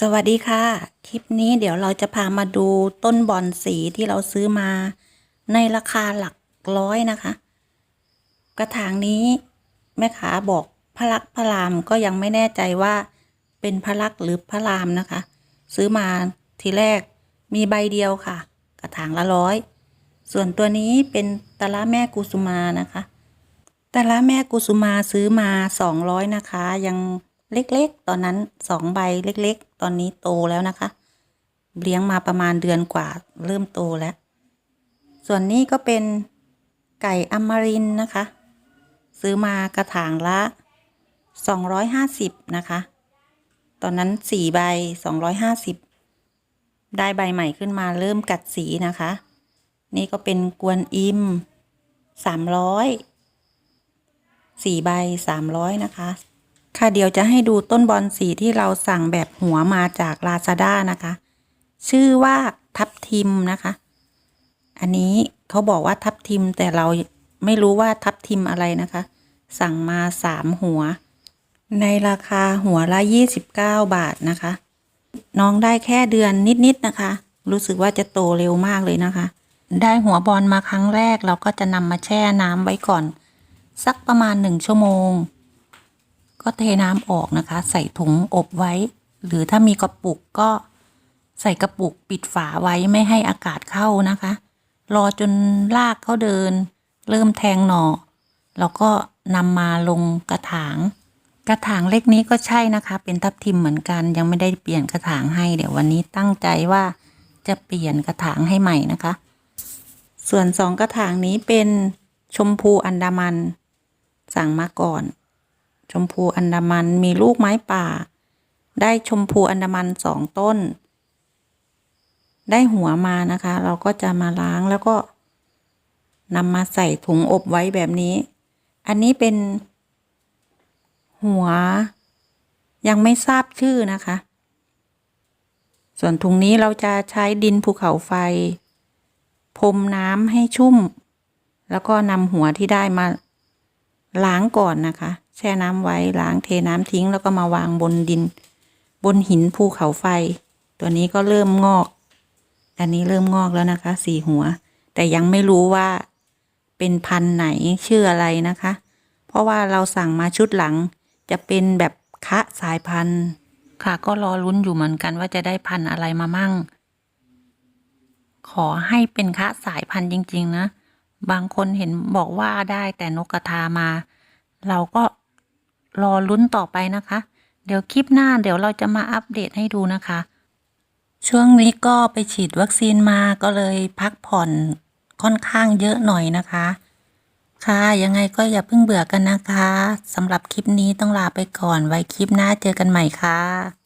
สวัสดีค่ะ คลิปนี้เดี๋ยวเราจะพามาดูต้นบอนสีที่เราซื้อมา ในราคาหลักร้อยนะคะ กระถางนี้แม่ค้าบอกพระลักษมณ์พระรามก็ยังไม่แน่ใจว่าเป็นพระลักษมณ์หรือพระรามนะคะ ซื้อมาทีแรกมีใบเดียวค่ะ กระถางละร้อย ส่วนตัวนี้เป็นตะละแม่กุสุมานะคะแต่ละแม่กุสุมาซื้อมาสองร้อยนะคะยัง เล็กๆ ตอนนั้นสองใบเล็ก ๆ ตอนนี้โตแล้วนะคะ เลี้ยงมาประมาณเดือนกว่าเริ่มโตแล้ว ส่วนนี้ก็เป็นไก่อมรินนะคะ ซื้อมากระถางละสองร้อยห้าสิบนะคะ ตอนนั้นสี่ใบสองร้อยห้าสิบได้ใบใหม่ขึ้นมาเริ่มกัดสีนะคะ นี่ก็เป็นกวนอิมสามร้อยสี่ใบสามร้อยนะคะ ค่ะเดี๋ยวจะให้ดูต้นบอนสีที่เราสั่งแบบหัวมาจากลาซาด้านะคะ ชื่อว่าทับทิมนะคะ อันนี้เขาบอกว่าทับทิมแต่เราไม่รู้ว่าทับทิมอะไรนะคะ สั่งมาสามหัว ในราคาหัวละยี่สิบเก้าบาทนะคะ น้องได้แค่เดือนนิดๆนะคะ รู้สึกว่าจะโตเร็วมากเลยนะคะ ได้หัวบอลมาครั้งแรกเราก็จะนำมาแช่น้ำไว้ก่อน สักประมาณหนึ่งชั่วโมง ก็เทน้ำออกนะคะ ใส่ถุงอบไว้ หรือถ้ามีกระปุกก็ใส่กระปุกปิดฝาไว้ไม่ให้อากาศเข้านะคะ รอจนรากเขาเดิน เริ่มแทงหน่อเราก็นำมาลงกระถาง กระถางเล็กนี้ก็ใช่นะคะ เป็นทับทิมเหมือนกัน ยังไม่ได้เปลี่ยนกระถางให้เดี๋ยววันนี้ตั้งใจว่าจะเปลี่ยนกระถางให้ใหม่นะคะ ส่วนสองกระถางนี้เป็นชมพูอันดามัน สั่งมาก่อน ชมพูอันดามันมีลูกไม้ป่า ได้ชมพูอันดามันสองต้น ได้หัวมานะคะ เราก็จะมาล้างแล้วก็นำมาใส่ถุงอบไว้แบบนี้ อันนี้เป็น หัว ยังไม่ทราบชื่อนะคะ ส่วนถุงนี้เราจะใช้ดินภูเขาไฟ พรมน้ำให้ชุ่ม แล้วก็นำหัวที่ได้มาล้างก่อนนะคะ แช่น้ำไว้ล้างเทน้ำทิ้ง แล้วก็มาวางบนดิน บนหินภูเขาไฟ ตัวนี้ก็เริ่มงอก อันนี้เริ่มงอกแล้วนะคะสี่หัว แต่ยังไม่รู้ว่าเป็นพันธุ์ไหนชื่ออะไรนะคะ เพราะว่าเราสั่งมาชุดหลัง จะเป็นแบบคะสายพันธุ์ ค่ะก็รอลุ้นอยู่เหมือนกันว่าจะได้พันธุ์อะไรมามั่ง ขอให้เป็นคะสายพันธุ์จริง ๆ นะ บางคนเห็นบอกว่าได้แต่นกกระทามา เราก็ รอลุ้นต่อไปนะคะ เดี๋ยวคลิปหน้าเดี๋ยวเราจะมาอัปเดตให้ดูนะคะ ช่วงนี้ก็ไปฉีดวัคซีนมาก็เลยพักผ่อนค่อนข้างเยอะหน่อยนะคะ ค่ะ ยังไงก็อย่าเพิ่งเบื่อกันนะคะสำหรับคลิปนี้ต้องลาไปก่อนไว้คลิปหน้าเจอกันใหม่ค่ะ